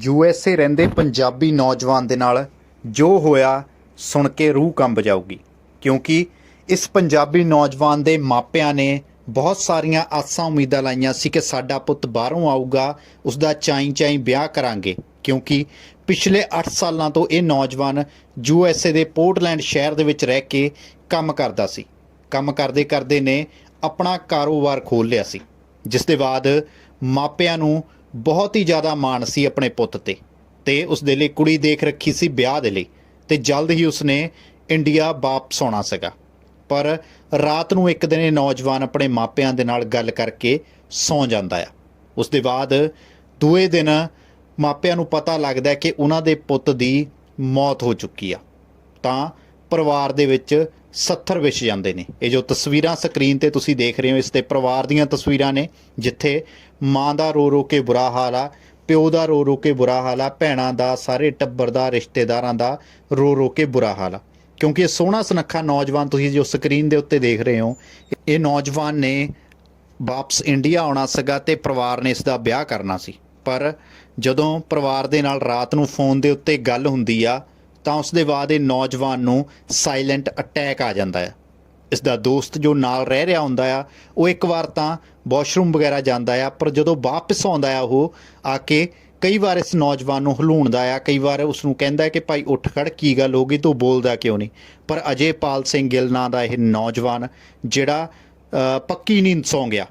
U S A ਰਹਿੰਦੇ ਪੰਜਾਬੀ ਨੌਜਵਾਨ ਦੇ ਨਾਲ ਜੋ ਹੋਇਆ ਸੁਣ ਕੇ ਰੂਹ ਕੰਬ ਜਾਊਗੀ, ਕਿਉਂਕਿ ਇਸ ਪੰਜਾਬੀ ਨੌਜਵਾਨ ਦੇ ਮਾਪਿਆਂ ਨੇ ਬਹੁਤ ਸਾਰੀਆਂ ਆਸਾਂ ਉਮੀਦਾਂ ਲਾਈਆਂ ਸੀ ਕਿ ਸਾਡਾ ਪੁੱਤ ਬਾਹਰੋਂ ਆਊਗਾ ਉਸ ਦਾ ਚਾਈ ਚਾਈ ਵਿਆਹ ਕਰਾਂਗੇ, ਕਿਉਂਕਿ ਪਿਛਲੇ 8 ਸਾਲਾਂ ਤੋਂ ਇਹ ਨੌਜਵਾਨ ਯੂ ਐਸ ਏ ਦੇ ਪੋਰਟਲੈਂਡ ਸ਼ਹਿਰ ਦੇ ਵਿੱਚ ਰਹਿ ਕੇ ਕੰਮ ਕਰਦਾ ਸੀ। ਕੰਮ ਕਰਦੇ ਕਰਦੇ ਨੇ ਆਪਣਾ ਕਾਰੋਬਾਰ ਖੋਲ੍ਹ ਲਿਆ ਸੀ, ਜਿਸ ਦੇ ਬਾਅਦ ਮਾਪਿਆਂ ਨੂੰ ਬਹੁਤ ਹੀ ਜ਼ਿਆਦਾ ਮਾਣ ਸੀ ਆਪਣੇ ਪੁੱਤ ਤੇ ਤੇ ਉਸ ਦੇ ਲਈ ਕੁੜੀ ਦੇਖ ਰੱਖੀ ਸੀ ਵਿਆਹ ਦੇ ਲਈ ਤੇ ਜਲਦ ਹੀ ਉਸਨੇ ਇੰਡੀਆ ਵਾਪਸ ਆਉਣਾ ਸੀਗਾ। ਪਰ ਰਾਤ ਨੂੰ ਇੱਕ ਦਿਨ ਇਹ ਨੌਜਵਾਨ ਆਪਣੇ ਮਾਪਿਆਂ ਦੇ ਨਾਲ ਗੱਲ ਕਰਕੇ ਸੌਂ ਜਾਂਦਾ ਆ। ਉਸ ਦੇ ਬਾਅਦ ਦੂਏ ਦਿਨ ਮਾਪਿਆਂ ਨੂੰ ਪਤਾ ਲੱਗਦਾ ਕਿ ਉਹਨਾਂ ਦੇ ਪੁੱਤ ਦੀ ਮੌਤ ਹੋ ਚੁੱਕੀ ਆ। ਤਾਂ ਪਰਿਵਾਰ ਦੇ ਵਿੱਚ 70 ਵਿਛ ਜਾਂਦੇ ਨੇ। ਇਹ ਜੋ ਤਸਵੀਰਾਂ ਸਕਰੀਨ ਤੇ ਤੁਸੀਂ ਦੇਖ ਰਹੇ ਹੋ, ਇਸ ਤੇ ਪਰਿਵਾਰ ਦੀਆਂ ਤਸਵੀਰਾਂ ਨੇ, ਜਿੱਥੇ ਮਾਂ ਦਾ ਰੋ ਰੋ ਕੇ ਬੁਰਾ ਹਾਲ ਆ, ਪਿਓ ਦਾ ਰੋ ਰੋ ਕੇ ਬੁਰਾ ਹਾਲ ਆ, ਭੈਣਾਂ ਦਾ, ਸਾਰੇ ਟੱਬਰ ਦਾ, ਰਿਸ਼ਤੇਦਾਰਾਂ ਦਾ ਰੋ ਰੋ ਕੇ ਬੁਰਾ ਹਾਲ ਆ। ਕਿਉਂਕਿ ਇਹ ਸੋਹਣਾ ਸੁਨੱਖਾ ਨੌਜਵਾਨ ਤੁਸੀਂ ਜੋ ਸਕਰੀਨ ਦੇ ਉੱਤੇ ਦੇਖ ਰਹੇ ਹੋ, ਇਹ ਨੌਜਵਾਨ ਨੇ ਵਾਪਸ ਇੰਡੀਆ ਆਉਣਾ ਸੀਗਾ ਤੇ ਪਰਿਵਾਰ ਨੇ ਇਸ ਦਾ ਵਿਆਹ ਕਰਨਾ ਸੀ। ਪਰ ਜਦੋਂ ਪਰਿਵਾਰ ਦੇ ਨਾਲ ਰਾਤ ਨੂੰ ਫੋਨ ਦੇ ਉੱਤੇ ਗੱਲ ਹੁੰਦੀ ਆ ਤਾਂ ਉਸ ਦੇ ਬਾਅਦ ਇਹ ਨੌਜਵਾਨ ਨੂੰ ਸਾਇਲੈਂਟ ਅਟੈਕ ਆ ਜਾਂਦਾ ਹੈ। ਇਸ ਦਾ ਦੋਸਤ ਜੋ ਨਾਲ ਰਹਿ ਰਿਹਾ ਹੁੰਦਾ ਆ, ਉਹ ਇੱਕ ਵਾਰ ਤਾਂ ਵਾਸ਼ਰੂਮ ਵਗੈਰਾ ਜਾਂਦਾ ਆ, ਪਰ ਜਦੋਂ ਵਾਪਸ ਆਉਂਦਾ ਆ ਉਹ, ਆ ਕੇ ਕਈ ਵਾਰ ਇਸ ਨੌਜਵਾਨ ਨੂੰ ਹਲੂਣਦਾ ਆ, ਕਈ ਵਾਰ ਉਸ ਨੂੰ ਕਹਿੰਦਾ ਕਿ ਭਾਈ ਉੱਠ ਖੜ, ਕੀ ਗੱਲ ਹੋ ਗਈ, ਤੂੰ ਬੋਲਦਾ ਕਿਉਂ ਨਹੀਂ? ਪਰ ਅਜੇਪਾਲ ਸਿੰਘ ਗਿੱਲ ਨਾਂ ਦਾ ਇਹ ਨੌਜਵਾਨ ਜਿਹੜਾ ਪੱਕੀ ਨੀਂਦ ਸੌਂ ਗਿਆ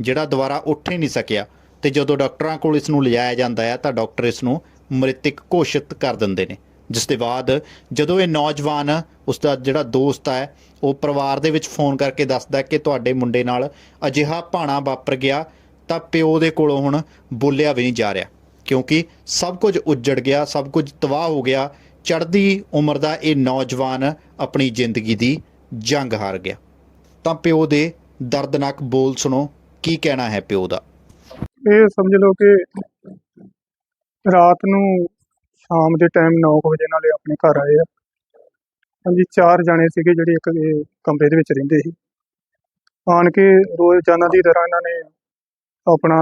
ਜਿਹੜਾ ਦੁਬਾਰਾ ਉੱਠ ਹੀ ਨਹੀਂ ਸਕਿਆ। ਤੇ ਜਦੋਂ ਡਾਕਟਰਾਂ ਕੋਲ ਇਸ ਨੂੰ ਲਿਜਾਇਆ ਜਾਂਦਾ ਹੈ ਤਾਂ ਡਾਕਟਰ ਇਸ ਨੂੰ ਮ੍ਰਿਤਕ ਘੋਸ਼ਿਤ ਕਰ ਦਿੰਦੇ ਨੇ। ਜਿਸ ਦੇ ਬਾਅਦ ਜਦੋਂ ਇਹ ਨੌਜਵਾਨ, ਉਸ ਦਾ ਜਿਹੜਾ ਦੋਸਤ ਹੈ, ਉਹ ਪਰਿਵਾਰ ਦੇ ਵਿੱਚ ਫੋਨ ਕਰਕੇ ਦੱਸਦਾ ਕਿ ਤੁਹਾਡੇ ਮੁੰਡੇ ਨਾਲ ਅਜਿਹਾ ਭਾਣਾ ਵਾਪਰ ਗਿਆ, ਤਾਂ ਪਿਓ ਦੇ ਕੋਲੋਂ ਹੁਣ ਬੋਲਿਆ ਵੀ ਨਹੀਂ ਜਾ ਰਿਹਾ। ਕਿਉਂਕਿ ਸਭ ਕੁਝ ਉੱਜੜ ਗਿਆ, ਸਭ ਕੁਝ ਤਬਾਹ ਹੋ ਗਿਆ, ਚੜ੍ਹਦੀ ਉਮਰ ਦਾ ਇਹ ਨੌਜਵਾਨ ਆਪਣੀ ਜ਼ਿੰਦਗੀ ਦੀ ਜੰਗ ਹਾਰ ਗਿਆ। ਤਾਂ ਪਿਓ ਦੇ ਦਰਦਨਾਕ ਬੋਲ ਸੁਣੋ, ਕੀ ਕਹਿਣਾ ਹੈ ਪਿਓ ਦਾ? ਇਹ ਸਮਝ ਲਓ ਕਿ ਰਾਤ ਨੂੰ ਸ਼ਾਮ ਦੇ ਟਾਈਮ 9 ਵਜੇ ਨਾਲੇ ਆਪਣੇ ਘਰ ਆਏ ਆ। ਹਾਂਜੀ, ਚਾਰ ਜਾਣੇ ਸੀਗੇ ਜਿਹੜੇ ਇੱਕ ਇਹ ਕਮਰੇ ਦੇ ਵਿੱਚ ਰਹਿੰਦੇ ਸੀ। ਆਣ ਕੇ ਰੋਜ਼ਾਨਾ ਦੀ ਤਰ੍ਹਾਂ ਇਹਨਾਂ ਨੇ ਆਪਣਾ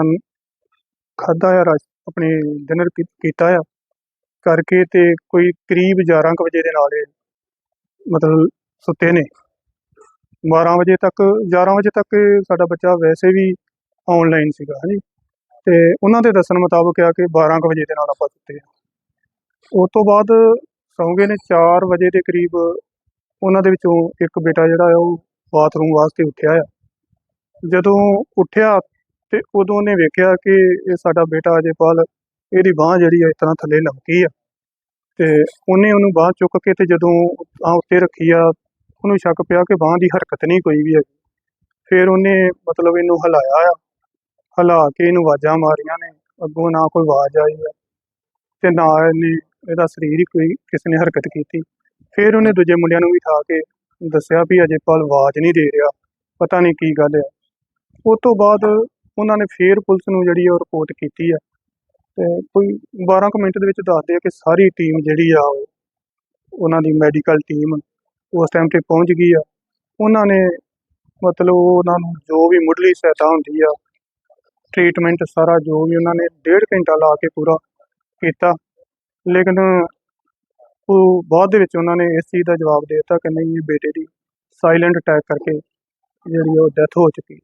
ਖਾਦਾ ਆ ਰਾਜ ਆਪਣੇ ਡਿਨਰ ਕੀਤਾ ਆ। ਕਰਕੇ ਤੇ ਕੋਈ ਕਰੀਬ 11 ਕੁ ਵਜੇ ਦੇ ਨਾਲ ਮਤਲਬ ਸੁੱਤੇ ਨੇ। 12 ਵਜੇ ਤੱਕ 11 ਵਜੇ ਤੱਕ ਸਾਡਾ ਬੱਚਾ ਵੈਸੇ ਵੀ ਆਨਲਾਈਨ ਸੀਗਾ, ਹਾਂਜੀ। ਤੇ ਉਹਨਾਂ ਦੇ ਦੱਸਣ ਮੁਤਾਬਕ ਆ ਕਿ 12 ਕੁ ਵਜੇ ਦੇ ਨਾਲ ਆਪਾਂ ਸੁੱਤੇ ਆ। ਉਸ ਤੋਂ ਬਾਅਦ ਸੌਂਗੇ ਨੇ 4 ਵਜੇ ਦੇ ਕਰੀਬ ਉਹਨਾਂ ਦੇ ਵਿੱਚੋਂ ਇੱਕ ਬੇਟਾ ਜਿਹੜਾ ਆ ਉਹ ਬਾਥਰੂਮ ਵਾਸਤੇ ਉੱਠਿਆ ਆ। ਜਦੋਂ ਉੱਠਿਆ ਤੇ ਉਦੋਂ ਉਹਨੇ ਵੇਖਿਆ ਕਿ ਇਹ ਸਾਡਾ ਬੇਟਾ ਅਜੇਪਾਲ ਇਹਦੀ ਬਾਹ ਜਿਹੜੀ ਆ ਇਸ ਤਰ੍ਹਾਂ ਥੱਲੇ ਲਮਕੀ ਆ। ਤੇ ਉਹਨੇ ਉਹਨੂੰ ਬਾਹ ਚੁੱਕ ਕੇ ਤੇ ਜਦੋਂ ਆ ਉੱਤੇ ਰੱਖੀ ਆ, ਉਹਨੂੰ ਸ਼ੱਕ ਪਿਆ ਕਿ ਬਾਹ ਦੀ ਹਰਕਤ ਨਹੀਂ ਕੋਈ ਵੀ ਹੈਗੀ। ਫਿਰ ਉਹਨੇ ਮਤਲਬ ਇਹਨੂੰ ਹਿਲਾਇਆ ਆ। ਹਿਲਾ ਕੇ ਇਹਨੂੰ ਆਵਾਜ਼ਾਂ ਮਾਰੀਆਂ ਨੇ, ਅੱਗੋਂ ਨਾ ਕੋਈ ਆਵਾਜ਼ ਆਈ ਆ। ਤੇ ਨਾ ਇਹਨੇ ਇਹਦਾ ਸਰੀਰ ਹੀ ਕੋਈ ਕਿਸੇ ਨੇ ਹਰਕਤ ਕੀਤੀ। ਫਿਰ ਉਹਨੇ ਦੂਜੇ ਮੁੰਡਿਆਂ ਨੂੰ ਵੀ ਉਠਾ ਕੇ ਦੱਸਿਆ ਵੀ ਅਜੇ ਪਾਲ ਆਵਾਜ਼ ਨਹੀਂ ਦੇ ਰਿਹਾ, ਪਤਾ ਨਹੀਂ ਕੀ ਗੱਲ ਹੈ। ਉਸ ਤੋਂ ਬਾਅਦ ਉਹਨਾਂ ਨੇ ਫੇਰ ਪੁਲਿਸ ਨੂੰ ਜਿਹੜੀ ਉਹ ਰਿਪੋਰਟ ਕੀਤੀ ਆ ਤੇ ਕੋਈ 12 ਕੁ ਮਿੰਟ ਦੇ ਵਿੱਚ ਦੱਸਦੇ ਆ ਕਿ ਸਾਰੀ ਟੀਮ ਜਿਹੜੀ ਆ ਉਹ, ਉਹਨਾਂ ਦੀ ਮੈਡੀਕਲ ਟੀਮ ਉਸ ਟਾਈਮ ਤੇ ਪਹੁੰਚ ਗਈ ਆ। ਉਹਨਾਂ ਨੇ ਮਤਲਬ ਉਹਨਾਂ ਨੂੰ ਜੋ ਵੀ ਮੁੱਢਲੀ ਸਹਾਇਤਾ ਹੁੰਦੀ ਆ ਟ੍ਰੀਟਮੈਂਟ ਸਾਰਾ ਜੋ ਵੀ ਉਹਨਾਂ ਨੇ ਡੇਢ ਘੰਟਾ ਲਾ ਕੇ ਪੂਰਾ ਕੀਤਾ। ਲੇਕਿਨ ਉਹ ਬਾਅਦ ਦੇ ਵਿੱਚ ਉਹਨਾਂ ਨੇ ਇਸ ਚੀਜ਼ ਦਾ ਜਵਾਬ ਦੇ ਦਿੱਤਾ ਕਿ ਨਹੀਂ, ਇਹ ਬੇਟੇ ਦੀ ਸਾਇਲੈਂਟ ਅਟੈਕ ਕਰਕੇ ਜਿਹੜੀ ਉਹ ਡੈਥ ਹੋ ਚੁੱਕੀ